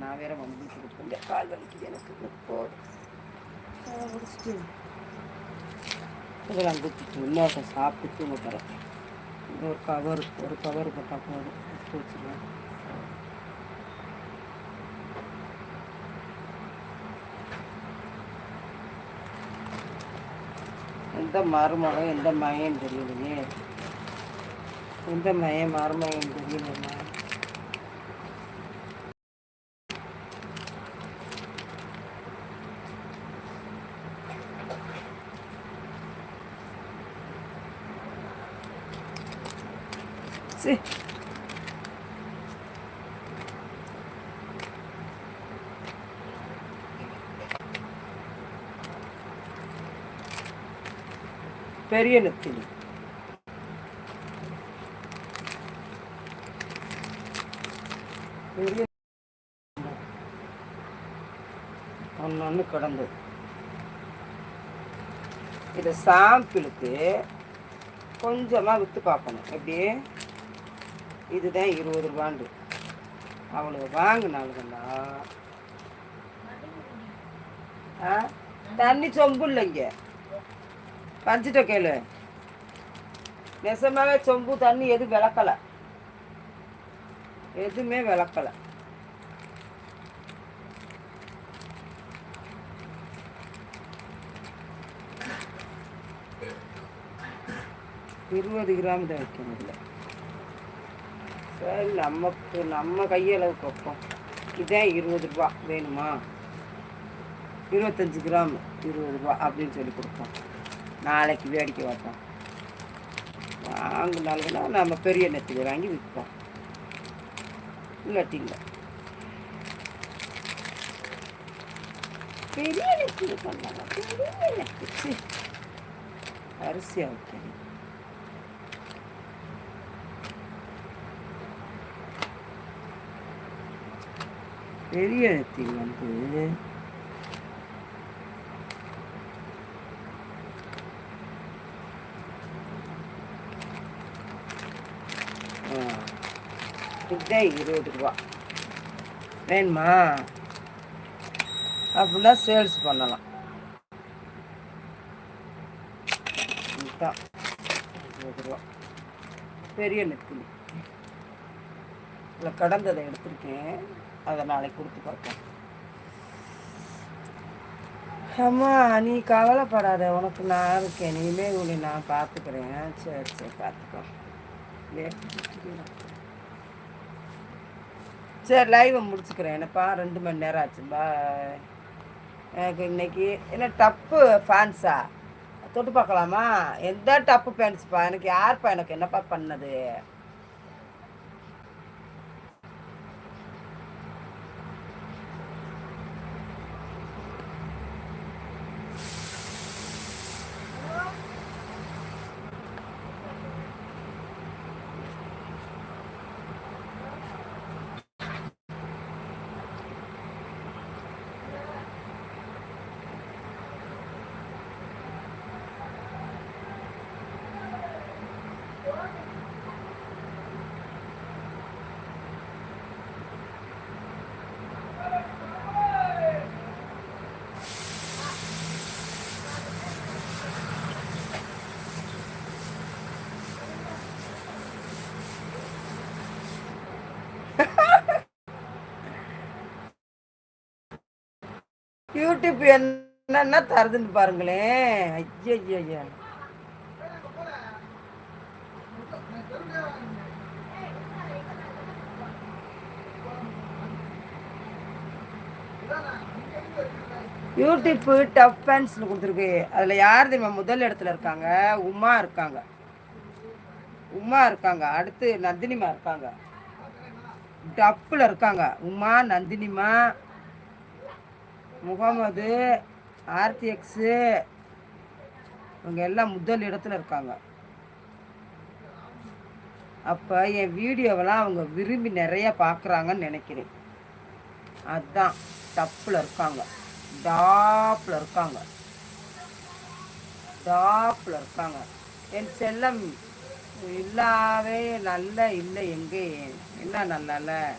நான் வேற வந்து கொடுப்பேன் கால் வலிக்குது எனக்கு போதும். முடிச்சுட்டு. இதெல்லாம் குத்திட்டு இன்னொருத்த சாப்பிட்டு தூங்க போகிறேன் ஒரு கவர் ஒரு கவர் போட்டால் போதும். எடுத்து வச்சுருவேன். எந்த மருமகம் எந்த மயம் தெரியலையே. எந்த மயம் மருமகம் தெரியலம்மா சரி பெரிய நெத்திலி பெரிய ஒன்று ஒன்று கிடந்து இதை சாம்பிளுக்கு கொஞ்சமாக விற்று பார்க்கணும் எப்படியே இதுதான் இருபது ரூபாண்டு. அவளுக்கு வாங்கினாளுங்கண்ணா ஆ? தண்ணி சொம்பு இல்லைங்க பஞ்சிட்ட கேளு. நெசமாவே சொம்பு தண்ணி எதுவும் விளக்கலை. எதுவுமே விளக்கலை. இருபது கிராம் தான் வைக்கணும் இல்லை சரி நமக்கு நம்ம கையளவுக்கு வைப்போம். இதான் இருபது ரூபா வேணுமா? இருபத்தஞ்சி கிராம் இருபது ரூபா அப்படின்னு சொல்லி கொடுப்போம். நாளைக்கு வேடிக்கை வைப்போம் வாங்கினாலும்னா நம்ம பெரிய நெத்திலி வாங்கி விற்போம். இல்லாட்டி இல்லை பெரிய நெத்திலி பண்ணலாம். பெரிய நெத்தி. அரிசி வைக்கணும் பெரிய நெத்திலி வந்து இதுதான் இருபது ரூபா. வேணுமா? அப்படின்னா சேல்ஸ் பண்ணலாம். இதுதான். இருபது ரூபா. பெரிய நெத்திலி. இல்லை கடந்ததை எடுத்திருக்கேன். அதை நாளைக்கு கொடுத்து பார்ப்போம். அம்மா நீ கவலைப்படாத. உனக்கு நான் இருக்கேன். நீமே உன்னை நான் பார்த்துக்கிறேன். சரி சரி பார்த்துக்கோ. ஏ, சரி லைவை முடிச்சுக்கிறேன். என்னப்பா ரெண்டு மணி நேரம் ஆச்சு. பாய் எனக்கு இன்னைக்கு என்ன டப்பு ஃபேன்ஸா தொட்டு பார்க்கலாமா? எந்த டப்பு ஃபேன்ஸ்ப்பா எனக்கு யார்ப்பா எனக்கு என்னப்பா பண்ணது? யூடியூப் என்னென்ன தருதுன்னு பாருங்களேன். ஐயா ஐயா ஐயா யூடியூப்பு டப் ஃபேன்ஸ்னு கொடுத்துருக்கு. அதில் யார் தெரியுமா? முதல் இடத்துல இருக்காங்க. உமா இருக்காங்க. உமா இருக்காங்க. அடுத்து நந்தினிமா இருக்காங்க. டப்பில் இருக்காங்க. உமா நந்தினிமா முகமது ஆர்டிஎக்ஸு இவங்க எல்லாம் முதல் இடத்துல இருக்காங்க. அப்போ என் வீடியோவெல்லாம் அவங்க விரும்பி நிறைய பார்க்குறாங்கன்னு நினைக்கிறேன். அதுதான் டப்பில் இருக்காங்க. டாப்பில் இருக்காங்க. டாப்பில் இருக்காங்க. என் செல்லம் இல்லாவே நல்ல இல்லை எங்கே? என்ன நல்லால